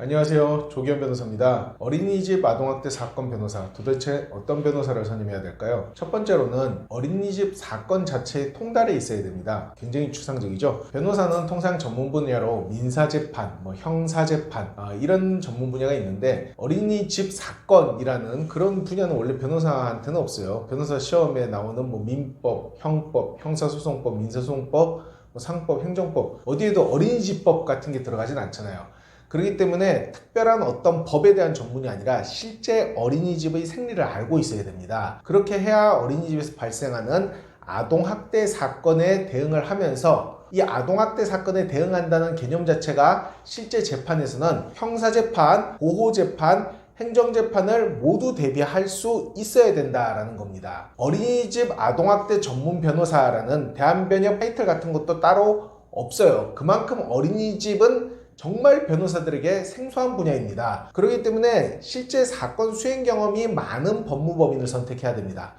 안녕하세요. 조기현 변호사입니다. 어린이집 아동학대 사건 변호사, 도대체 어떤 변호사를 선임해야 될까요? 첫 번째로는 어린이집 사건 자체에 통달해 있어야 됩니다. 굉장히 추상적이죠. 변호사는 통상 전문 분야로 민사재판, 뭐 형사재판, 아, 이런 전문 분야가 있는데 어린이집 사건이라는 그런 분야는 원래 변호사한테는 없어요. 변호사 시험에 나오는 뭐 민법, 형법, 형사소송법, 민사소송법, 뭐 상법, 행정법 어디에도 어린이집법 같은 게 들어가진 않잖아요. 그렇기 때문에 특별한 어떤 법에 대한 전문이 아니라 실제 어린이집의 생리를 알고 있어야 됩니다. 그렇게 해야 어린이집에서 발생하는 아동학대 사건에 대응을 하면서 이 아동학대 사건에 대응한다는 개념 자체가 실제 재판에서는 형사재판, 보호재판, 행정재판을 모두 대비할 수 있어야 된다라는 겁니다. 어린이집 아동학대 전문 변호사라는 대한변협 타이틀 같은 것도 따로 없어요. 그만큼 어린이집은 정말 변호사들에게 생소한 분야입니다. 그렇기 때문에 실제 사건 수행 경험이 많은 법무법인을 선택해야 됩니다.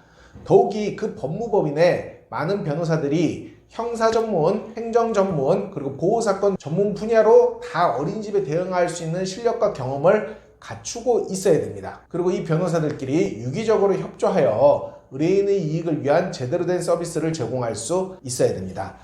더욱이 그 법무법인에 많은 변호사들이 형사 전문, 행정 전문, 그리고 보호사건 전문 분야로 다 어린이집에 대응할 수 있는 실력과 경험을 갖추고 있어야 됩니다. 그리고 이 변호사들끼리 유기적으로 협조하여 의뢰인의 이익을 위한 제대로 된 서비스를 제공할 수 있어야 됩니다.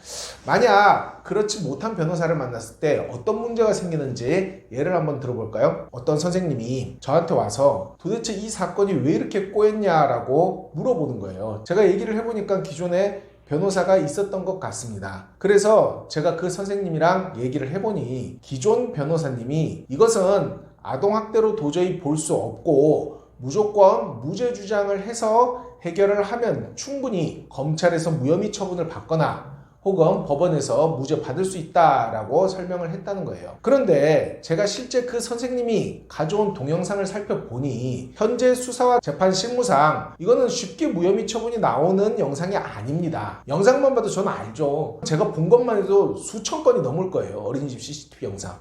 만약 그렇지 못한 변호사를 만났을 때 어떤 문제가 생기는지 예를 한번 들어볼까요? 어떤 선생님이 저한테 와서 도대체 이 사건이 왜 이렇게 꼬였냐라고 물어보는 거예요. 제가 얘기를 해보니까 기존에 변호사가 있었던 것 같습니다. 그래서 제가 그 선생님이랑 얘기를 해보니 기존 변호사님이 이것은 아동학대로 도저히 볼 수 없고 무조건 무죄 주장을 해서 해결을 하면 충분히 검찰에서 무혐의 처분을 받거나 혹은 법원에서 무죄 받을 수 있다라고 설명을 했다는 거예요. 그런데 제가 실제 그 선생님이 가져온 동영상을 살펴보니 현재 수사와 재판 실무상 이거는 쉽게 무혐의 처분이 나오는 영상이 아닙니다. 영상만 봐도 저는 알죠. 제가 본 것만 해도 수천 건이 넘을 거예요. 어린이집 CCTV 영상.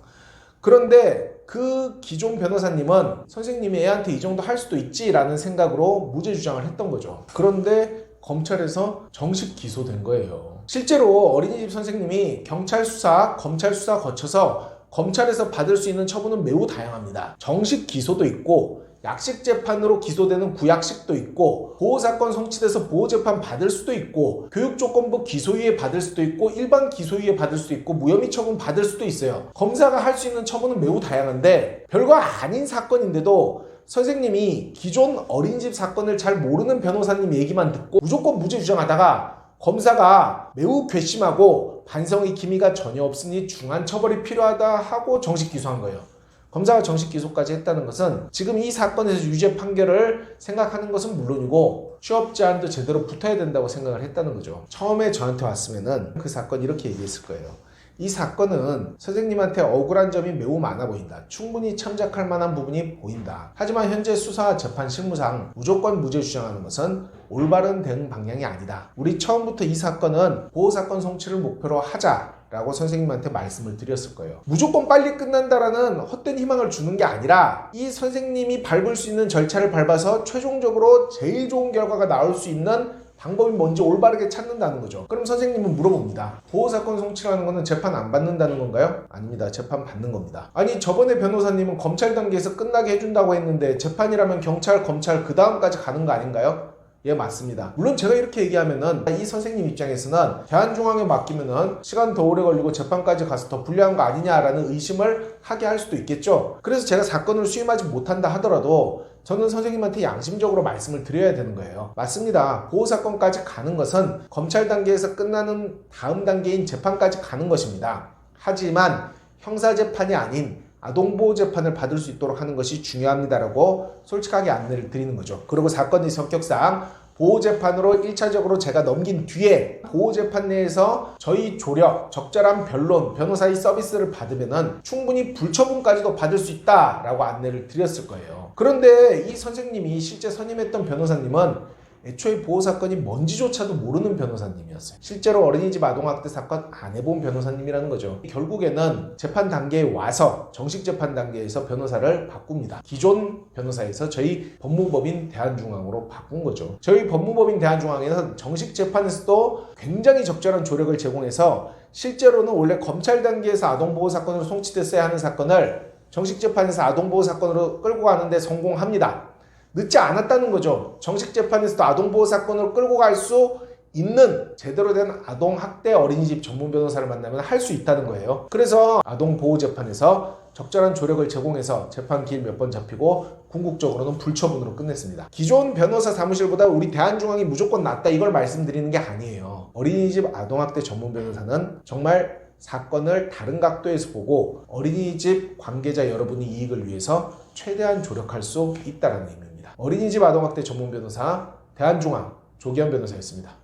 그런데 그 기존 변호사님은 선생님이 애한테 이 정도 할 수도 있지라는 생각으로 무죄 주장을 했던 거죠. 그런데 검찰에서 정식 기소된 거예요. 실제로 어린이집 선생님이 경찰 수사, 검찰 수사 거쳐서 검찰에서 받을 수 있는 처분은 매우 다양합니다. 정식 기소도 있고 약식 재판으로 기소되는 구약식도 있고 보호 사건 성취돼서 보호 재판 받을 수도 있고 교육 조건부 기소유예 받을 수도 있고 일반 기소유예 받을 수도 있고 무혐의 처분 받을 수도 있어요. 검사가 할 수 있는 처분은 매우 다양한데 별거 아닌 사건인데도 선생님이 기존 어린이집 사건을 잘 모르는 변호사님 얘기만 듣고 무조건 무죄 주장하다가 검사가 매우 괘씸하고 반성의 기미가 전혀 없으니 중한 처벌이 필요하다 하고 정식 기소한 거예요. 검사가 정식 기소까지 했다는 것은 지금 이 사건에서 유죄 판결을 생각하는 것은 물론이고 취업 제한도 제대로 붙어야 된다고 생각을 했다는 거죠. 처음에 저한테 왔으면은 그 사건 이렇게 얘기했을 거예요. 이 사건은 선생님한테 억울한 점이 매우 많아 보인다. 충분히 참작할 만한 부분이 보인다. 하지만 현재 수사와 재판 실무상 무조건 무죄 주장하는 것은 올바른 대응 방향이 아니다. 우리 처음부터 이 사건은 보호사건 성취를 목표로 하자. 라고 선생님한테 말씀을 드렸을 거예요. 무조건 빨리 끝난다라는 헛된 희망을 주는 게 아니라 이 선생님이 밟을 수 있는 절차를 밟아서 최종적으로 제일 좋은 결과가 나올 수 있는 방법이 뭔지 올바르게 찾는다는 거죠. 그럼 선생님은 물어봅니다. 보호사건 성취라는 거는 재판 안 받는다는 건가요? 아닙니다. 재판 받는 겁니다. 아니 저번에 변호사님은 검찰 단계에서 끝나게 해준다고 했는데 재판이라면 경찰, 검찰 그 다음까지 가는 거 아닌가요? 예, 맞습니다. 물론 제가 이렇게 얘기하면은 이 선생님 입장에서는 대한중앙에 맡기면은 시간 더 오래 걸리고 재판까지 가서 더 불리한 거 아니냐라는 의심을 하게 할 수도 있겠죠. 그래서 제가 사건을 수임하지 못한다 하더라도 저는 선생님한테 양심적으로 말씀을 드려야 되는 거예요. 맞습니다. 보호사건까지 가는 것은 검찰 단계에서 끝나는 다음 단계인 재판까지 가는 것입니다. 하지만 형사재판이 아닌 아동보호 재판을 받을 수 있도록 하는 것이 중요합니다라고 솔직하게 안내를 드리는 거죠. 그리고 사건의 성격상 보호재판으로 1차적으로 제가 넘긴 뒤에 보호재판 내에서 저희 조력, 적절한 변론, 변호사의 서비스를 받으면 충분히 불처분까지도 받을 수 있다라고 안내를 드렸을 거예요. 그런데 이 선생님이 실제 선임했던 변호사님은 애초에 보호 사건이 뭔지조차도 모르는 변호사님이었어요. 실제로 어린이집 아동학대 사건 안 해본 변호사님이라는 거죠. 결국에는 재판 단계에 와서 정식 재판 단계에서 변호사를 바꿉니다. 기존 변호사에서 저희 법무법인 대한중앙으로 바꾼 거죠. 저희 법무법인 대한중앙에는 정식 재판에서도 굉장히 적절한 조력을 제공해서 실제로는 원래 검찰 단계에서 아동보호 사건으로 송치됐어야 하는 사건을 정식 재판에서 아동보호 사건으로 끌고 가는데 성공합니다. 늦지 않았다는 거죠. 정식 재판에서도 아동보호 사건으로 끌고 갈 수 있는 제대로 된 아동학대 어린이집 전문 변호사를 만나면 할 수 있다는 거예요. 그래서 아동보호 재판에서 적절한 조력을 제공해서 재판 길몇번 잡히고 궁극적으로는 불처분으로 끝냈습니다. 기존 변호사 사무실보다 우리 대한중앙이 무조건 낫다 이걸 말씀드리는 게 아니에요. 어린이집 아동학대 전문 변호사는 정말 사건을 다른 각도에서 보고 어린이집 관계자 여러분의 이익을 위해서 최대한 조력할 수 있다는 의미입니다. 어린이집 아동학대 전문 변호사 대한중앙 조기현 변호사였습니다.